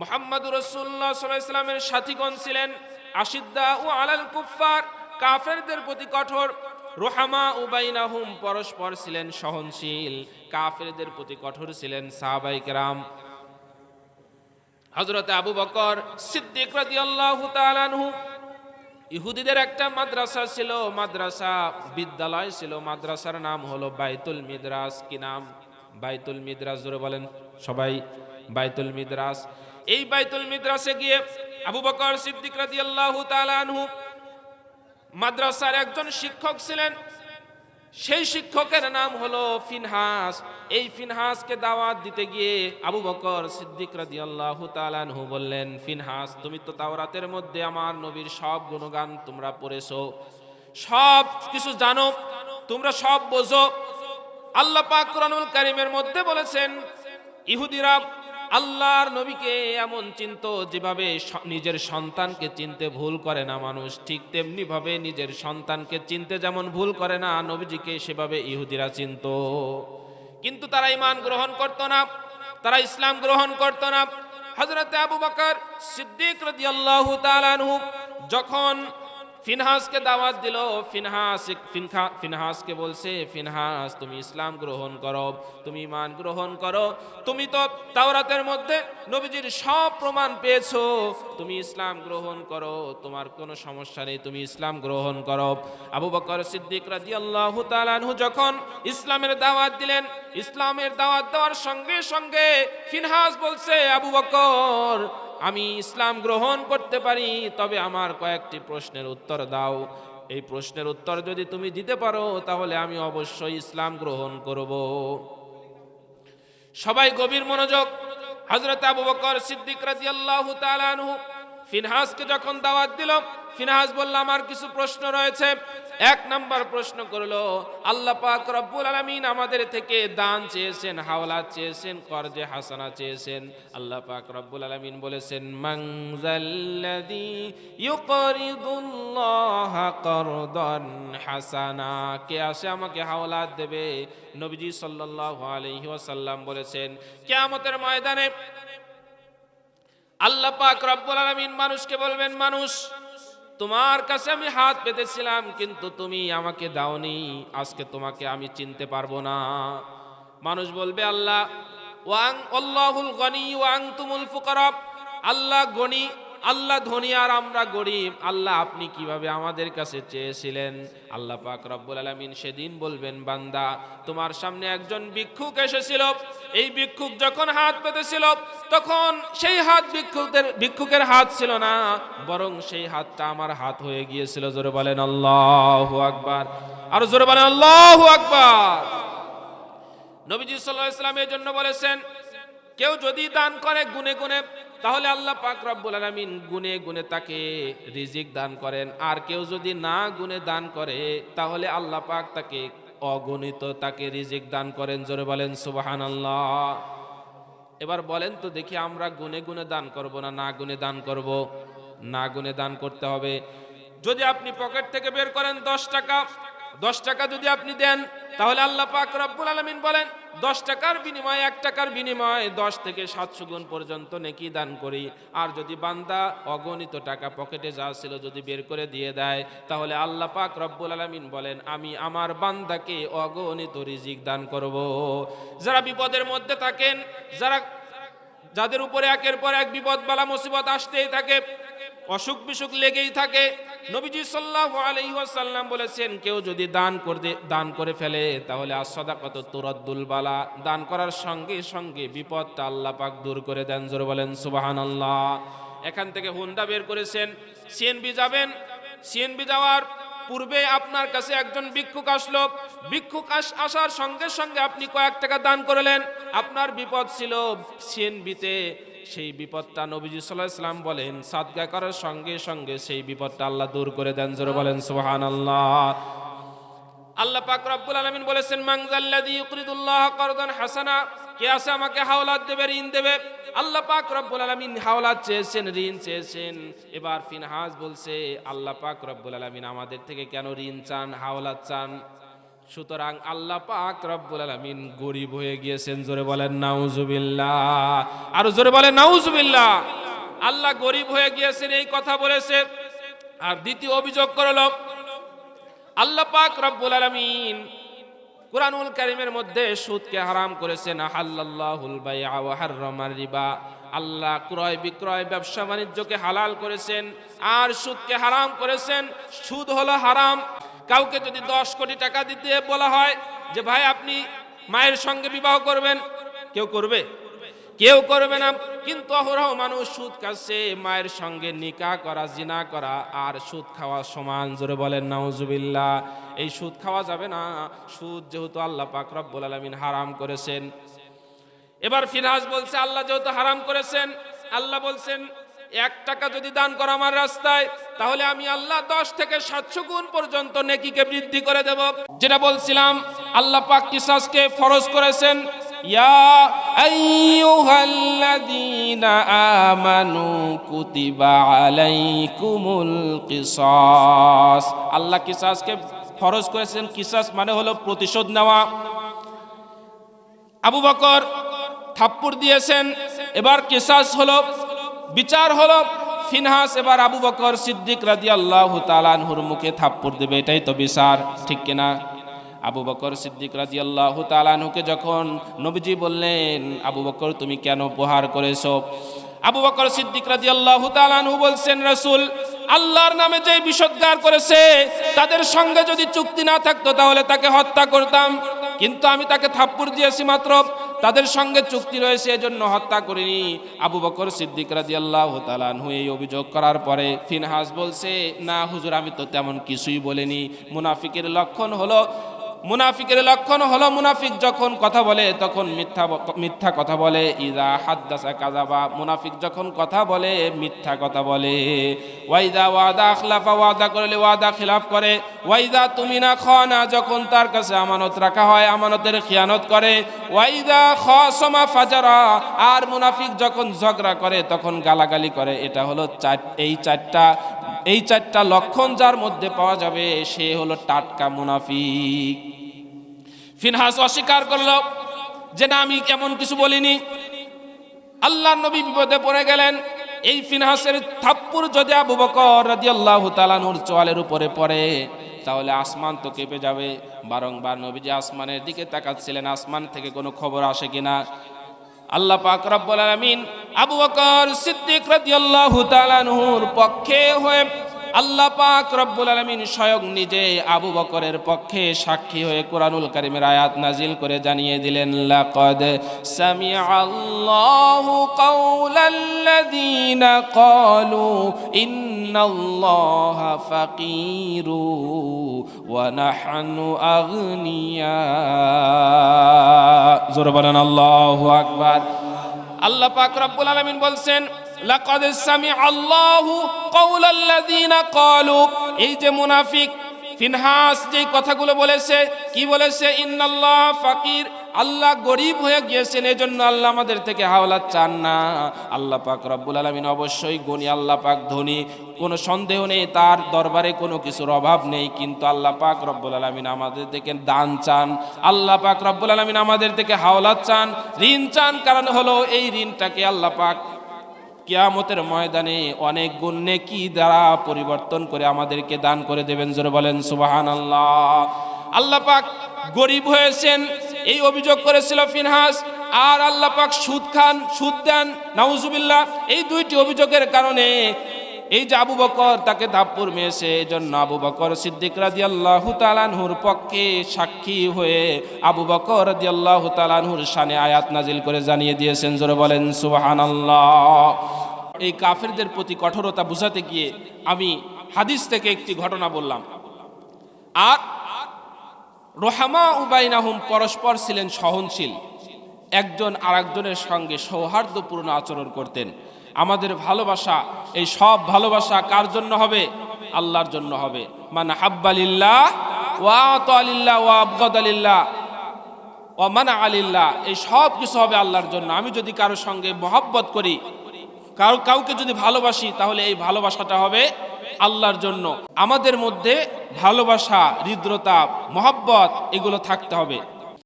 মোহাম্মদ রসুল্লাহ সাল্লামের সাথীগণ ছিলেন আশিদ্দা ও আলাল কুফার কাফেরদের প্রতি কঠোর। রোহামা উবাইনাহুম পরস্পর ছিলেন সহনশীল, কাফেরদের প্রতি কঠোর ছিলেন সাহাবাই কেরাম। হজরত আবু বকর সিদ্দিক রাদিয়াল্লাহু তাআলা আনহু, ইহুদিদের একটা মাদ্রাসা ছিল, মাদ্রাসা বিদ্যালয় ছিল, মাদ্রাসার নাম হলো বাইতুল মিদ্রাস। কি নাম? বাইতুল মিদ্রাস, জোরে বলেন। সবাই, বাইতুল মিদ্রাস। এই বাইতুল মিদ্রাসে গিয়ে আবু বকর সিদ্দিক রাদিয়াল্লাহু তাআলা আনহু মাদ্রাসার একজন শিক্ষক ছিলেন। সেই শিক্ষকের নাম হলো ফিনহাস। এই ফিনহাসকে দাওয়াত দিতে গিয়ে আবু বকর সিদ্দিক রাদিয়াল্লাহু তাআলা আনহু বললেন, ফিনহাস, তুমি তো তাওরাতের মধ্যে আমার নবীর সব গুণগান তোমরা পড়েছো। সব কিছু জানো, তোমরা সব বোঝো। আল্লাহ পাক কোরআনুল কারীমের মধ্যে বলেছেন, ইহুদিরা আল্লাহর নবীকে এমন চিনত যেভাবে নিজের সন্তানকে চিনতে ভুল করে না মানুষ, ঠিক তেমনি ভাবে নিজের সন্তানকে চিনতে যেমন ভুল করে না, নবীজিকে সেভাবে ইহুদিরা চিনত। কিন্তু তারা ইমান গ্রহণ করত না, তারা ইসলাম গ্রহণ করত না। হজরত আবু বকর সিদ্দিক রাদিয়াল্লাহু তাআলা আনহু যখন ফিনহাসকে দাওয়াত দিল, ফিনহাস ফিনহাসকে বলছে, ফিনহাস, তুমি ইসলাম গ্রহণ করো, তুমি ইমান গ্রহণ করো। তুমি তো তাওরাতের মধ্যে নবীজির সব প্রমাণ পেয়েছ। তুমি ইসলাম গ্রহণ করো, তোমার কোনো সমস্যা নেই, তুমি ইসলাম গ্রহণ করো। আবু বকর সিদ্দিক রাদিয়াল্লাহু তাআলা আনহু যখন ইসলামের দাওয়াত দিলেন, ইসলামের দাওয়াত দেওয়ার সঙ্গে সঙ্গে ফিনহাস বলছে, আবু বকর আমি ইসলাম গ্রহণ করতে পারি, তবে আমার কয়েকটি প্রশ্নের উত্তর দাও। এই প্রশ্নের উত্তর যদি তুমি দিতে পারো, তাহলে আমি অবশ্যই ইসলাম গ্রহণ করব। সবাই গভীর মনোযোগ হজরত আবু বকর সিদ্দিক রাজিয়াল্লাহু তাআলা ফিনহাসকে যখন দাওয়াত দিল, ফিনহাস বলল, আমার কিছু প্রশ্ন রয়েছে। এক নাম্বার প্রশ্ন করল, আল্লাহ পাক রব্বুল আলামিন আমাদের থেকে দান চেয়েছেন, হাওলা চেয়েছেন, করজে হাসানা চেয়েছেন। আল্লাহ পাক রব্বুল আলামিন বলেছেন মাংজাল্লাযী ইউকরিদুল্লাহ করদান হাসানা। কে আসে আমাকে হাওলাত দেবে? নবীজি সাল্লাল্লাহু আলাইহি ওয়াসাল্লাম বলেছেন, কিয়ামতের ময়দানে আল্লাহ পাক রব্বুল আলামিন মানুষকে বলবেন, মানুষ, তোমার কাছে আমি হাত পেতেছিলাম, কিন্তু তুমি আমাকে দাওনি। আজকে তোমাকে আমি চিনতে পারব না। মানুষ বলবে, আল্লাহ, ওয়াং, আল্লাহুল গনি, ওয়াং তুমুল ফুকরব আল্লাহ গনি আল্লাহ ধনী আর আমরা গরিব, আল্লাহ আপনি কীভাবে আমাদের কাছে চেয়েছিলেন? আল্লাহ পাক রব্বুল আলামিন সেদিন বলবেন, বান্দা, তোমার সামনে একজন ভিক্ষুক এসেছিল। এই ভিক্ষুক যখন হাত পেতেছিল, তখন সেই হাত ভিক্ষুকের ভিক্ষুকের হাত ছিল না, বরং সেই হাতটা আমার হাত হয়ে গিয়েছিল। জোরে বলেন, আল্লাহ আকবার। আর জোরে বলেন, আল্লাহ আকবার। নবীজি সাল্লাহ ইসলাম এই জন্য বলেছেন কেউ যদি দান করে গুনে গুনে, তাহলে আল্লাহ পাক রব্বুল আলামিন গুনে গুনে তাকে রিজিক দান করেন। আর কেউ যদি না গুনে দান করে, তাহলে আল্লাহ পাক তাকে অগণিত তাকে রিজিক দান করেন। জোরে বলেন সুবাহান আল্লাহ এবার বলেন তো দেখি আমরা গুনে গুনে দান করব না না গুনে দান করব? না গুনে দান করতে হবে। যদি আপনি পকেট থেকে বের করেন দশ টাকা দশ টাকা যদি আপনি দেন, তাহলে আল্লাহ পাক রব্বুল আলমিন বলেন, দশ টাকার বিনিময়ে, এক টাকার বিনিময়ে দশ থেকে সাতশো গুণ পর্যন্ত নেকি দান করি। আর যদি বান্দা অগণিত টাকা পকেটে যা ছিল যদি বের করে দিয়ে দেয়, তাহলে আল্লাহ পাক রব্বুল আলমিন বলেন, আমি আমার বান্দাকে অগণিত রিজিক দান করব। যারা বিপদের মধ্যে থাকেন, যারা, যাদের উপরে একের পর এক বিপদ বালা মুসিবত আসতেই থাকে অসুখ বিসুখ লেগেই থাকে। নবীজি সাল্লাল্লাহু আলাইহি ওয়াসাল্লাম বলেছেন, কেউ যদি দান করে দান করে ফেলে, তাহলে আসসাদাকাত তুরাদ্দুল বালা। দান করার সঙ্গে সঙ্গে বিপদটা আল্লাহ পাক দূর করে দেন। জোরে বলেন, সুবহানাল্লাহ। এখান থেকে হুন্ডা বের করেছেন। সিএনবি যাবেন। সিএনবি যাওয়ার পূর্বে আপনার কাছে একজন ভিক্ষুক আসলো। ভিক্ষুক আস- আসার সঙ্গে সঙ্গে আপনি কয়েক টাকা দান করলেন। আপনার বিপদ ছিল সিএনবিতে সেই বিপদটা নবীজি সাল্লাহ ইসলাম বলেন, সাদগা করার সঙ্গে সঙ্গে সেই বিপদটা আল্লাহ দূর করে দেন, জোরে বলেন সুবহান আল্লাহ আল্লাহ পাক রব্বুল আলামিন বলেছেন মাংজাল্লাযী ইউকরিদুল্লাহ করদান হাসানা কে আছে আমাকে হাওলাত দেবে, ঋণ দেবে? আল্লাহ পাক রব্বুল আলামিন হাওলাত চেয়েছেন, ঋণ চেয়েছেন। এবার ফিনহাস বলছে, আল্লাহ পাক রব্বুল আলামিন আমাদের থেকে কেন ঋণ চান, হাওলাত চান? সুতরাং আল্লাহ পাক রব্বুল আলামিন গরিব হয়ে গিয়েছেন, জোরে বলেন, নাউজুবিল্লাহ। আর জোরে বলেন, নাউজুবিল্লাহ। আল্লাহ গরিব হয়ে গিয়েছেন, এই কথা বলেছে আর দ্বিতীয় অভিযোগ করল আল্লাহ পাক রব্বুল আলামিন কুরআনুল কারীমের মধ্যে সুদকে হারাম করেছেন। আহাল্লাল্লাহুল বাইআ ওয়া হাররামার রিবা। আল্লাহ ক্রয় বিক্রয় ব্যবসা বাণিজ্যকে হালাল করেছেন। আর সুদকে হারাম করেছেন। সুদ হলো হারাম। কাউকে যদি দশ কোটি টাকা দিতে বলা হয় যে, ভাই, আপনি মায়ের সঙ্গে বিবাহ করবেন। কেউ করবে? কেউ করবে না। কিন্তু অহরহ মানুষ সুদ খাচ্ছে, মায়ের সঙ্গে নিকা করা, জিনা করা আর সুদ খাওয়া সমান। জোরে বলেন, নাউজুবিল্লাহ। এই সুদ খাওয়া যাবে না। সুদ যেহেতু আল্লাহ পাক রব্বুল আলামিন হারাম করেছেন। এবার ফিরহাস বলছে, আল্লাহ যেহেতু হারাম করেছেন, আল্লাহ বলছেন এক টাকা যদি দান করো আমার রাস্তায়, তাহলে আমি আল্লাহ দশ থেকে সাতশো গুণ পর্যন্ত নেকিকে বৃদ্ধি করে দেব। যেটা বলছিলাম, আল্লাহ পাক কিসাসকে ফরজ করেছেন আল্লাহ কিসাসকে ফরজ করেছেন, কিসাস মানে হলো প্রতিশোধ নেওয়া। আবু বকর থাপ্পুর দিয়েছেন, এবার কিসাস হলো বিচার হলো, ফিনহাস এবার আবু বকর সিদ্দিক রাজি আল্লাহ তালানহুর মুখে থাপ্পুর দেবে, এটাই তো বিচার, ঠিক কিনা? আবু বকর সিদ্দিক রাজি আল্লাহ তালানহুকে যখন নবীজি বললেন, আবু বকর, তুমি কেন উপহার করেছ? আবু বকর সিদ্দিক রাজি আল্লাহ তালানহু বলছেন, রসুল, আল্লাহর নামে যে বিষোদ্গার করেছে, তাদের সঙ্গে যদি চুক্তি না থাকতো, তাহলে তাকে হত্যা করতাম। কিন্তু আমি তাকে থাপ্পুর দিয়েছি মাত্র তাদের সঙ্গে চুক্তি রয়েছে, এজন্য হত্যা করিনি। আবু বকর সিদ্দিক রাজি আল্লাহ তালানহু এই অভিযোগ করার পরে ফিনহাস বলছে, না হুজুর, আমি তো তেমন কিছুই বলিনি। মুনাফিকের লক্ষণ হলো মুনাফিকের লক্ষণ হলো মুনাফিক যখন কথা বলে, তখন মিথ্যা মিথ্যা কথা বলে। ইদা হাদ্দাসা কাজাবা মুনাফিক যখন কথা বলে, মিথ্যা কথা বলে। ওয়াইদা ওয়াদা আখলাফা, ওয়াদা করলে ওয়াদা খিলাফ করে। ওয়াইদা তুমি না খানা, যখন তার কাছে আমানত রাখা হয়, আমানতের খিয়ানত করে। ওয়াইদা খসমা ফাজারা, আর মুনাফিক যখন ঝগড়া করে, তখন গালাগালি করে। এটা হলো চার, এই চারটা এই চারটা লক্ষণ যার মধ্যে পাওয়া যাবে, সে হলো টাটকা মুনাফিক। ফিনহাস অস্বীকার করল যে না, আমি কেমন কিছু বলিনি। আল্লাহ নবী বিপদে পড়ে গেলেন। এই ফিনহাসের থাপ্পুর যদি আবু বকর রাদিয়াল্লাহু তাআলার চোয়ালের উপরে পড়ে, তাহলে আসমান তো কেঁপে যাবে। বারংবার নবীজি আসমানের দিকে তাকাচ্ছিলেন। আসমান থেকে কোনো খবর আসে কিনা? আল্লাহ পাক রব্বুল আলামিন আবু বকর সিদ্দিক রাদিয়াল্লাহু তাআলার পক্ষে হয়ে আল্লাহ পাক রব্বুল আলামিন স্বয়ং নিজে আবু বকরের পক্ষে সাক্ষী হয়ে কোরআনুল কারীমের আয়াত নাজিল করে জানিয়ে দিলেন, লাকাদ সামিআল্লাহু কাওলাল্লাযীনা ক্বালু ইন্নাল্লাহা ফাকীরু ওয়া নাহনু আগনিয়া। জোরে বলেন, আল্লাহু আকবার। আল্লাহ পাক রব্বুল আলামিন বলছেন লাকাদ সামি আল্লাহু কাওলাল্লাযীনা ক্বালু। এই যে মুনাফিক, ফিনহাস যে কথাগুলো বলেছে, কি বলেছে? ইন্নাল্লাহ ফাকির, আল্লাহ গরিব হয়ে গিয়েছেন, এজন্য আল্লাহ আমাদের থেকে হাওলাত চান না। আল্লাহ পাক রব্বুল আলামিন অবশ্যই গনি আল্লাহ পাক ধনী, কোনো সন্দেহ নেই, তার দরবারে কোনো কিছুর অভাব নেই, কিন্তু আল্লাহ পাক রব্বুল আলামিন আমাদের থেকে দান চান, আল্লাহ পাক রব্বুল আলামিন আমাদের থেকে হাওলাত চান, ঋণ চান, কারণ হলো এই ঋণটাকে আল্লাহ পাক কিয়ামতের ময়দানে অনেক গুণ নেকি দ্বারা পরিবর্তন করে আমাদেরকে দান করে দেবেন, জোরে বলেন সুবাহান আল্লাহ আল্লাহ পাক গরিব হয়েছেন, এই অভিযোগ করেছিল ফিনহাস, আর আল্লাহ পাক সুদ খান, সুদ দেন, নাউজুবিল্লাহ, এই দুইটি অভিযোগের কারণে এই যে আবু বকর, তাকে ধাপ্পুর মেয়েছে এই জন্য আবু বকর সিদ্দিক রাজি আল্লাহ তালানহুর পক্ষে সাক্ষী হয়ে আবু বকর রাজি আল্লাহ তালানহুর শানে আয়াত নাজিল করে জানিয়ে দিয়েছেন, জোরে বলেন সুবাহান এই কাফেরদের প্রতি কঠোরতা বুঝাতে গিয়ে আমি হাদিস থেকে একটি ঘটনা বললাম। আর রোহামা উবাইন উবাইনাহুম পরস্পর ছিলেন সহনশীল। একজন আরেকজনের সঙ্গে সৌহার্দ্যপূর্ণ আচরণ করতেন। আমাদের ভালোবাসা, এই সব ভালোবাসা কার জন্য হবে? আল্লাহর জন্য হবে। মানে হাব্বালিল্লাহ ওয়া আলিল্লাহ ওয়া আবগদ আলিল্লাহ ও মানা আলিল্লাহ, এই সব কিছু হবে আল্লাহর জন্য। আমি যদি কারোর সঙ্গে মহব্বত করি, কারও কাউকে যদি ভালোবাসি, তাহলে এই ভালোবাসাটা হবে আল্লাহর জন্য। আমাদের মধ্যে ভালোবাসা হৃদ্রতা মহব্বত, এগুলো থাকতে হবে।